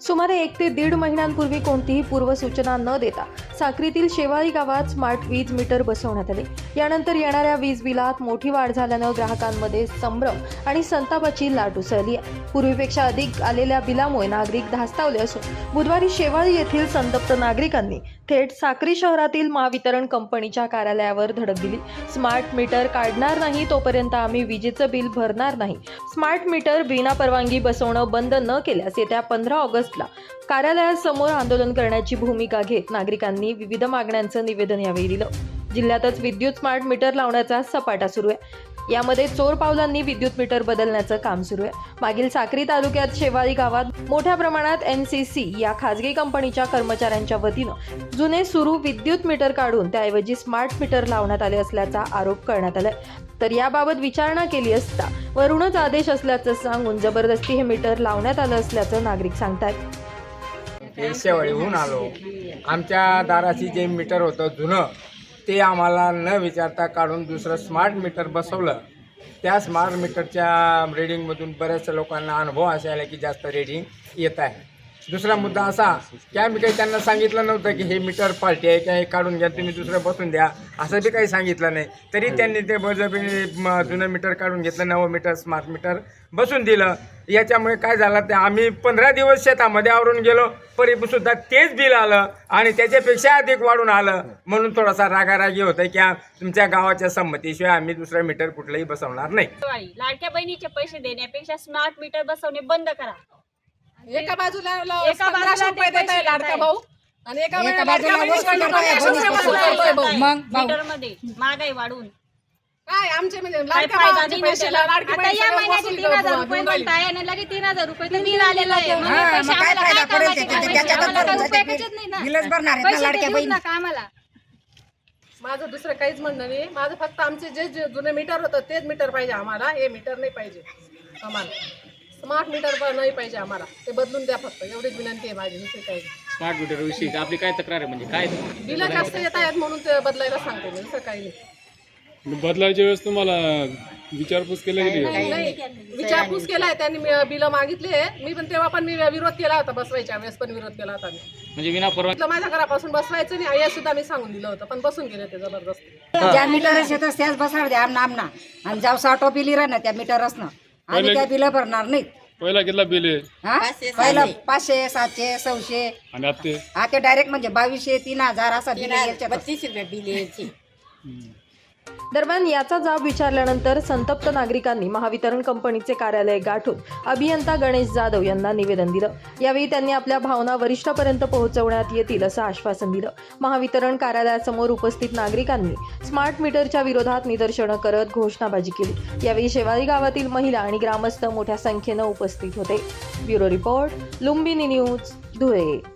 सुमारे एक ते दीड महिन्यांपूर्वी कोणतीही पूर्वसूचना न देता साक्रीतील शेवाळी गावात स्मार्ट वीज मीटर बसवण्यात आले. यानंतर येणाऱ्या वीज बिलात मोठी वाढ झाल्यानं ग्राहकांमध्ये संभ्रम आणि संतापाची लाट उसळली पूर्वीपेक्षा अधिक आलेल्या बिलामुळे नागरिक धास्तावले असून बुधवारी शेवाळी येथील संतप्त नागरिकांनी थेट साक्री शहरातील महावितरण कंपनीच्या कार्यालयावर धडक दिली. स्मार्ट मीटर काढणार नाही तोपर्यंत आम्ही विजेचं बिल भरणार नाही. स्मार्ट मीटर विना परवानगी बसवणं बंद न केल्यास येत्या पंधरा ऑगस्टला कार्यालयासमोर आंदोलन करण्याची भूमिका घेत नागरिकांनी विविध मागण्यांचं निवेदन यावेळी दिलं. जिल्ह्यातच विद्युत स्मार्ट मीटर लावण्याचा सपाटा सुरू आहे. यामध्ये चोर पावलांनी विद्युत मीटर बदलण्याचं काम सुरू आहे. मागील साक्री तालुक्यात शेवाळी गावात मोठ्या प्रमाणात एन सी सी या खाजगी कंपनीच्या कर्मचाऱ्यांच्या वतीनं जुने सुरू विद्युत मीटर काढून त्याऐवजी स्मार्ट मीटर लावण्यात आले असल्याचा आरोप करण्यात आलाय. तर याबाबत विचारणा केली असता वरूनच आदेश असल्याचं सांगून जबरदस्ती हे मीटर लावण्यात आलं असल्याचं नागरिक सांगतायत. ते शेवळीहून आलो. आमच्या दाराशी जे मीटर होतं जुनं ते आम्हाला न विचारता काढून दुसरं स्मार्ट मीटर बसवलं. त्या स्मार्ट मीटरच्या रिडिंगमधून बऱ्याचशा लोकांना अनुभव असे आले की जास्त रिडिंग येत आहे. दुसरा मुद्दा असा की आम्ही काही त्यांना सांगितलं नव्हतं की हे मीटर पार्टी आहे काय काढून घ्या तुम्ही दुसरं बसून द्या असं बी काही सांगितलं नाही. तरी त्यांनी ते बळजबरी जुनं मीटर काढून घेतलं नवं मीटर स्मार्ट मीटर बसून दिलं. याच्यामुळे काय झालं ते आम्ही पंधरा दिवस शेतामध्ये आवरून गेलो परी सुद्धा तेच बिल आलं आणि त्याच्यापेक्षा अधिक वाढून आलं. म्हणून थोडासा रागारागी होतं की तुमच्या गावाच्या संमतीशिवाय आम्ही दुसरं मीटर कुठलंही बसवणार नाही. लाडक्या बहिणीचे पैसे देण्यापेक्षा स्मार्ट मीटर बसवणे बंद करा. एका बाजूला एका बाजूला पंधराशे ते रुपये देत आहे पैसे लाडका देत भाऊ आणि एका एका वेळेला बाजूला लाडक्या वस्तू बहिणीला करताय, एकशे दोन्ही रुपये पैसे देतोय भाऊ. मग भाऊ. मीटरमध्ये महागाई वाढून काय आमचे म्हणजे काय लाडक्या फायदा भावाचे नाही पैसे त्याला. लाडकी आता बहीण या सगळं महिन्याचे वसूल तीन हजार रुपये देऊन राहिली. म्हणताय आणि लगेच तीन हजार रुपये तर बिल आलेलं आहे मग हा, हे मग पैसे काय आम्हाला फायदा काय पडेल कामाचे त्याच्यात? काय? त्याच्यातच आम्हाला भरून तर जाते उपयोगाचेच नाही ना. बिलच भरणार आहेत ना पैसे लाडक्या तर देऊच बहिणी नका आम्हाला माझं दुसरं काहीच म्हणणं नाही माझं फक्त आमचे जे जे जुने मीटर होतं तेच मीटर पाहिजे आम्हाला हे मीटर नाही पाहिजे आम्हाला स्मार्ट मीटर पण नाही पाहिजे आम्हाला. ते बदलून द्या फक्त. एवढीच विनंती आहे माझी. दुसरी काही स्मार्ट मीटर विषयी आपली काय तक्रार आहे म्हणजे? काय? बिलं जास्त येत आहेत म्हणून ते बदलायला सांगते मी. दुसरं काही नाही. बदलायच्या वेळेस तुम्हाला विचारपूस केली गेली का? नाही विचारपूस केलाय त्यांनी. बिलं मागितले मी पण तेव्हा पण मी विरोध केला होता बसवायच्या वेळेस पण विरोध केला होता मी. म्हणजे विना परवानगी म्हटलं माझ्या घरापासून बसवायचं नाही. आई सुद्धा मी सांगून दिलं होतं पण बसून गेले ते जबरदस्त. ज्या मीटरच येतं त्याच बसार द्या. आमना आमना आणि जाऊ साठो बिली राहणार त्या मीटरच ना. आम्ही त्या बिलं भरणार नाहीत. पहिला कितला बिल आहे? हा? पहिलं पाचशे सातशे सहाशे. आणि आता ते? डायरेक्ट म्हणजे बावीसशे तीन हजार असा बिल याच्यात दरम्यान याचा जाब विचारल्यानंतर संतप्त नागरिकांनी महावितरण कंपनीचे कार्यालय गाठून अभियंता गणेश जाधव यांना निवेदन दिलं. यावेळी त्यांनी आपल्या भावना वरिष्ठापर्यंत पोहोचवण्यात येतील असं आश्वासन दिलं. महावितरण कार्यालयासमोर उपस्थित नागरिकांनी स्मार्ट मीटरच्या विरोधात निदर्शनं करत घोषणाबाजी केली. यावेळी शेवाळी गावातील महिला आणि ग्रामस्थ मोठ्या संख्येनं उपस्थित होते. Bureau report Lumbini news Dhule.